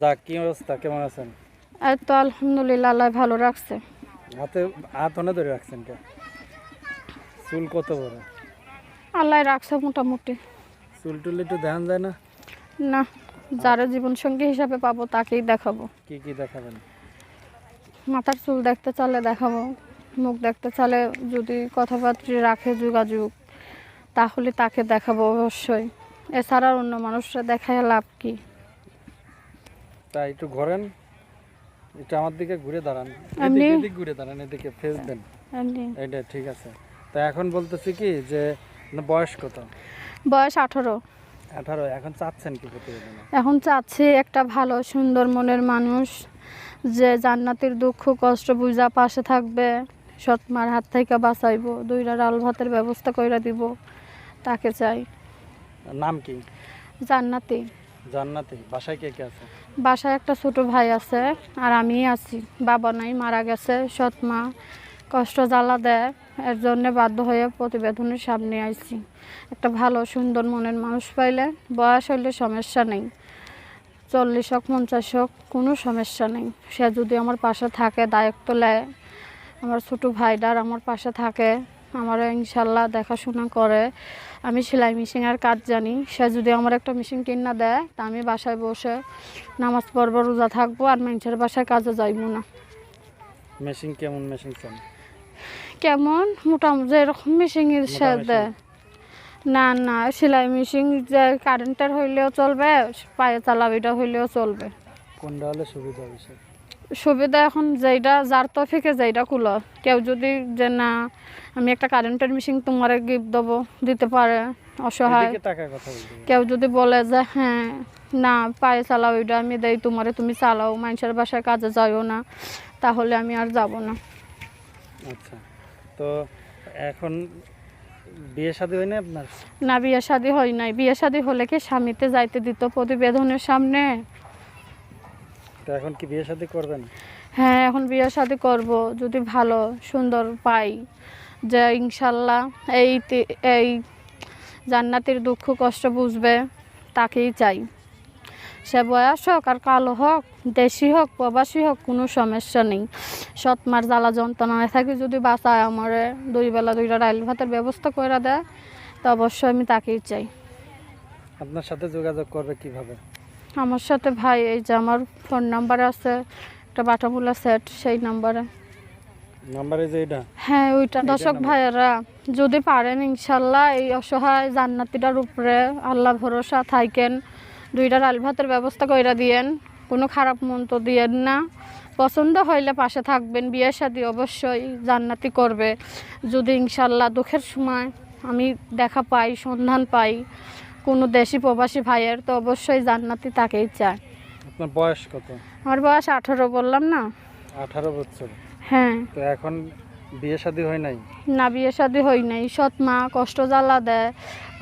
যাক কি অবস্থা? কেমন আছেন? এই তো আলহামদুলিল্লাহ আল্লাহ ভালো রাখছে। হাতে হাত অনে ধরে রাখছেন কে? চুল কত বড়? আল্লাহ রাখছে মোটামুটি। চুল টুল একটু ধ্যান যায় না? না যারা জীবনসঙ্গী হিসাবে পাবো তাকেই দেখাবো। কি কি দেখাবেন? মাথার চুল দেখতে চালে দেখাবো মুখ দেখতে চালে যদি কথাবার্তা রাখে যোগাযোগ তাহলে তাকে দেখাবো অবশ্যই। এছাড়া অন্য মানুষরা দেখায় লাভ কি? তা একটু ঘোরেন একটু আমার দিকে ঘুরে দাঁড়ান? এদিকে ঘুরে দাঁড়ান এদিকে ফেস দেন। এমনি। এইটা ঠিক আছে। তা এখন বলতেছি কি যে বয়স কত? বয়স আঠারো। আঠারো এখন চাচ্ছেন কি এখন চাচ্ছি একটা ভালো সুন্দর মনের মানুষ যে জান্নাতের দুঃখ কষ্ট বুঝা পাশে থাকবে। সৎমার হাত থেকে বাঁচাইবো দুইটা ডাল ভাতের ব্যবস্থা করে দিব তাকে চাই। নাম কি? জান্নাতি। জান্নাতি? বাসায় কে কে আছে? বাসায় একটা ছোট ভাই আছে আর আমি আছি। বাবা নাই, মারা গেছে, সৎ মা। কষ্ট জ্বালা দেয়, এর জন্য বাধ্য হয়ে প্রতিবেদনের সামনে আইছি। একটা ভালো, সুন্দর মনের মানুষ পাইলে বয়স হইলে সমস্যা নেই। চল্লিশ হোক, পঞ্চাশ হোক, কোনো সমস্যা নেই। সে যদি আমার পাশে থাকে, দায়িত্ব নেয়। আমার ছোটো ভাইডার আমার পাশে থাকে। আমার ইনশাল্লাহ দেখাশোনা করে। আমি সেলাই মেশিনের কাজ জানি। সে যদি আমার একটা মেশিন কিনা দেয় তা আমি বাসায় বসে নামাজ পড়ব রোজা থাকব আর মানুষের বাসায় কাজে যাইব না। মেশিন কেমন মেশিন কেমন? মোটামুটি এরকম মেশিনের সে দেয়। না না সেলাই মেশিন যে কারেন্টের হইলেও চলবে পায়ে চালাবিটা হইলেও চলবে। কোনটা হলে সুবিধা হবে সুবিধা এখন যেটা যার তফিকে যেইটা কুলো। কেউ যদি যে না আমি একটা কারেন্টের মেশিন তোমার গিফট দেবো দিতে পারে অসহায়। কেউ যদি বলে যে হ্যাঁ না পায়ে চালাও ওইটা আমি দেই তোমারে তুমি চালাও মানুষের বাসায় কাজে যাইও না তাহলে আমি আর যাব না। আচ্ছা তো এখন বিয়ে শাদী হয় না আপনার? না বিয়ে শাদি হয় নাই। বিয়ে শাদি হলে কি স্বামীতে যাইতে দিত প্রতিবেদনের সামনে? তো এখন কি বিয়ে শাদী করবেন? হ্যাঁ এখন বিয়ে শাদি করব। যদি ভালো সুন্দর পাই। যে ইনশাল্লাহ এই এই জান্নাতের দুঃখ কষ্ট বুঝবে তাকেই চাই। সে বয়স হোক আর কালো হোক দেশি হোক প্রবাসী হোক কোনো সমস্যা নেই। সৎমার জ্বালা যন্ত্রণায় থাকি যদি বাঁচায় আমারে দুই বেলা দুইটা ডাইল ভাতের ব্যবস্থা করে দেয় তো অবশ্যই আমি তাকেই চাই। আপনার সাথে যোগাযোগ করবে কীভাবে? আমার সাথে ভাই এই যে আমার ফোন নাম্বার আছে একটা বাটামুলা সেট সেই নাম্বারে নাম্বারে যে এটা? হ্যাঁ ওইটা। দর্শক? ভাইয়েরা যদি পারেন ইনশাল্লাহ এই অসহায় জান্নাতিটার উপরে আল্লাহ ভরসা থাকেন। দুইটা ডাল ভাতের ব্যবস্থা কইরা দিয়েন কোনো খারাপ মন্ত দিয়েন না। পছন্দ হইলে পাশে থাকবেন বিয়ের সাথে অবশ্যই জান্নাতি করবে। যদি ইনশাল্লাহ দুঃখের সময় আমি দেখা পাই সন্ধান পাই কোনো দেশি প্রবাসী ভাইয়ের তো অবশ্যই জান্নাতি তাকেই চায় আপনার বয়স কত? আমার বয়স আঠারো বললাম না? আঠারো বছর। হ্যাঁ। তো এখন বিয়ে শাদী হয় নাই? না বিয়ে শাদি হই নাই। সৎ মা কষ্ট জ্বালা দেয়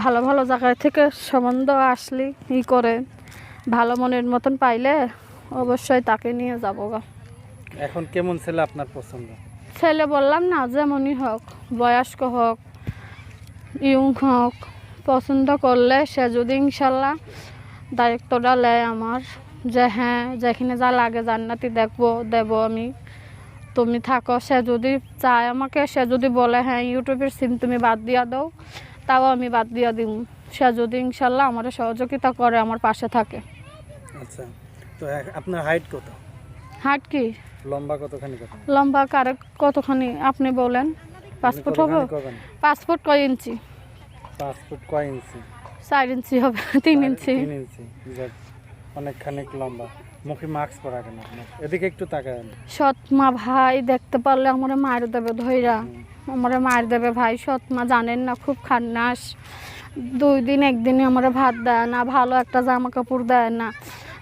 ভালো ভালো জায়গায় থেকে সম্বন্ধ আসলি ই করে ভালো মনের মতন পাইলে অবশ্যই তাকে নিয়ে যাব গা। এখন কেমন ছেলে আপনার পছন্দ? ছেলে বললাম না যেমনই হোক বয়স্ক হোক ইয়ং হোক পছন্দ করলে সে যদি ইনশাল্লাহ দায়িত্বটা নেয় আমার যে হ্যাঁ যেখানে যা লাগে জান্নাতি দেখব দেব আমি। তুমি থাকো সে যদি চায় আমাকে সে যদি বলে হ্যাঁ ইউটিউবের সিম তুমি বাদ দিয়া দাও তাও আমি বাদ দিয়া দিব। সে যদি ইনশাল্লাহ আমার সহযোগিতা করে আমার পাশে থাকে। আচ্ছা তো আপনার হাইট কত? হাট কি? লম্বা কতখানি লম্বা কারে কতখানি? আপনি বলেন। পাসপোর্ট হবে? পাসপোর্ট কয় ইঞ্চি? পাঁচ ফুট কয় ইঞ্চি? চার ইঞ্চি হবে তিন ইঞ্চি। তিন ইঞ্চি অনেকখানি লম্বা। মুখে মাস্ক পরা কেন? এদিকে একটু তাকান সৎ মা ভাই দেখতে পারলে আমার মায়ের দেবে ধৈরা আমার মায়ের দেবে ভাই সৎ মা জানেন না খুব খান্নাস। দুই দিন একদিনে আমার ভাত দেয় না ভালো একটা জামা কাপড় দেয় না।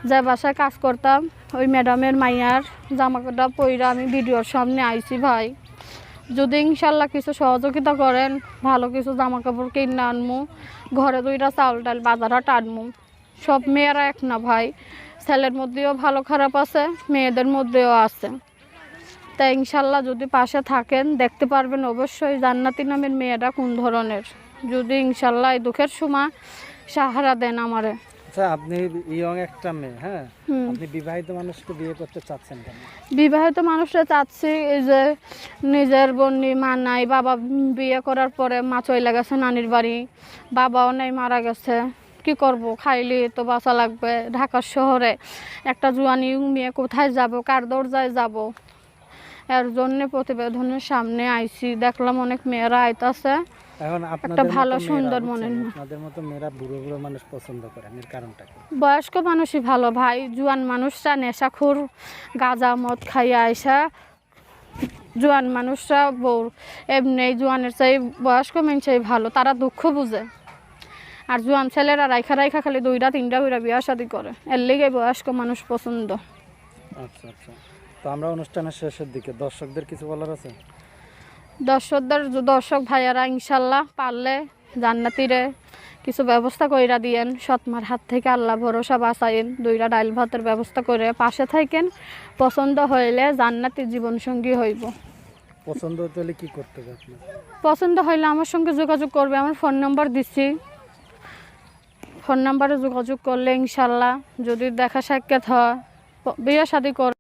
যে বাসায় কাজ করতাম ওই ম্যাডামের মাইয়ার জামা কাপড় পইরা আমি ভিডিওর সামনে আইছি ভাই। যদি ইনশাল্লাহ কিছু সহযোগিতা করেন, ভালো কিছু জামা কাপড় কিনে আনমু, ঘরে দুইটা চাউল ডাল বাজারটা টানমু সব মেয়েরা এক না ভাই। ছেলের মধ্যেও ভালো খারাপ আছে, মেয়েদের মধ্যেও আছে। তাই ইনশাল্লাহ যদি পাশে থাকেন, দেখতে পারবেন অবশ্যই জান্নাতি নামের মেয়েরা কোন ধরনের। যদি ইনশাল্লাহ এই দুঃখের সময় সাহারা দেন আমারে। আচ্ছা আপনি ইয়ং একটা মেয়ে হ্যাঁ? আপনি বিবাহিত মানুষকে বিয়ে করতে চাচ্ছেন কেন? বিবাহিত মানুষরা চাচ্ছি এই যে নিজের বন্যি মা নাই বাবা বিয়ে করার পরে মা চলে গেছে নানির বাড়ি বাবাও নেই মারা গেছে। কি করব? খাইলে তো বাঁচা লাগবে। ঢাকার শহরে একটা জুয়ানি মেয়ে কোথায় যাব? কার দরজায় যাব? এর জন্য প্রতিবেদনের সামনে আইছি। দেখলাম অনেক মেয়েরা আইতাছে। এখন আপনাদের ভালো সুন্দর মনের আপনাদের মতো মেয়েরা বুড়ো বুড়ো মানুষ পছন্দ করেন এর কারণটা কি? বয়স্ক মানুষই ভালো ভাই জুয়ান মানুষরা নেশাখোর গাঁজা মদ খাইয়া আইসা জুয়ান মানুষরা বউ এমনি জুয়ানের চাই বয়স্ক মানুষই ভালো তারা দুঃখ বুঝে। আর জুয়ান ছেলেরা রাইখা রাইখা খালি দুইটা তিনটা করে বিয়া শাদি করে এর লেগে বয়স্ক মানুষ পছন্দ। আচ্ছা আচ্ছা। তো আমরা অনুষ্ঠানের শেষের দিকে দর্শকদের কিছু বলার আছে? দর্শকদের দর্শক ভাইয়ারা ইনশাল্লাহ পারলে জান্নাতিরে কিছু ব্যবস্থা কইরা দিয়েন। সৎমার হাত থেকে আল্লাহ ভরসা বাঁচাইন দুইটা ডাইল ভাতের ব্যবস্থা করে পাশে থাকেন পছন্দ হইলে জান্নাতি জীবনসঙ্গী হইব। পছন্দ হতে হলে কি করতে পছন্দ হইলে আমার সঙ্গে যোগাযোগ করবে। আমার ফোন নাম্বার দিচ্ছি ফোন নাম্বারে যোগাযোগ করলে ইনশাল্লাহ যদি দেখা সাক্ষাৎ হয় বিয়ে শাদি করে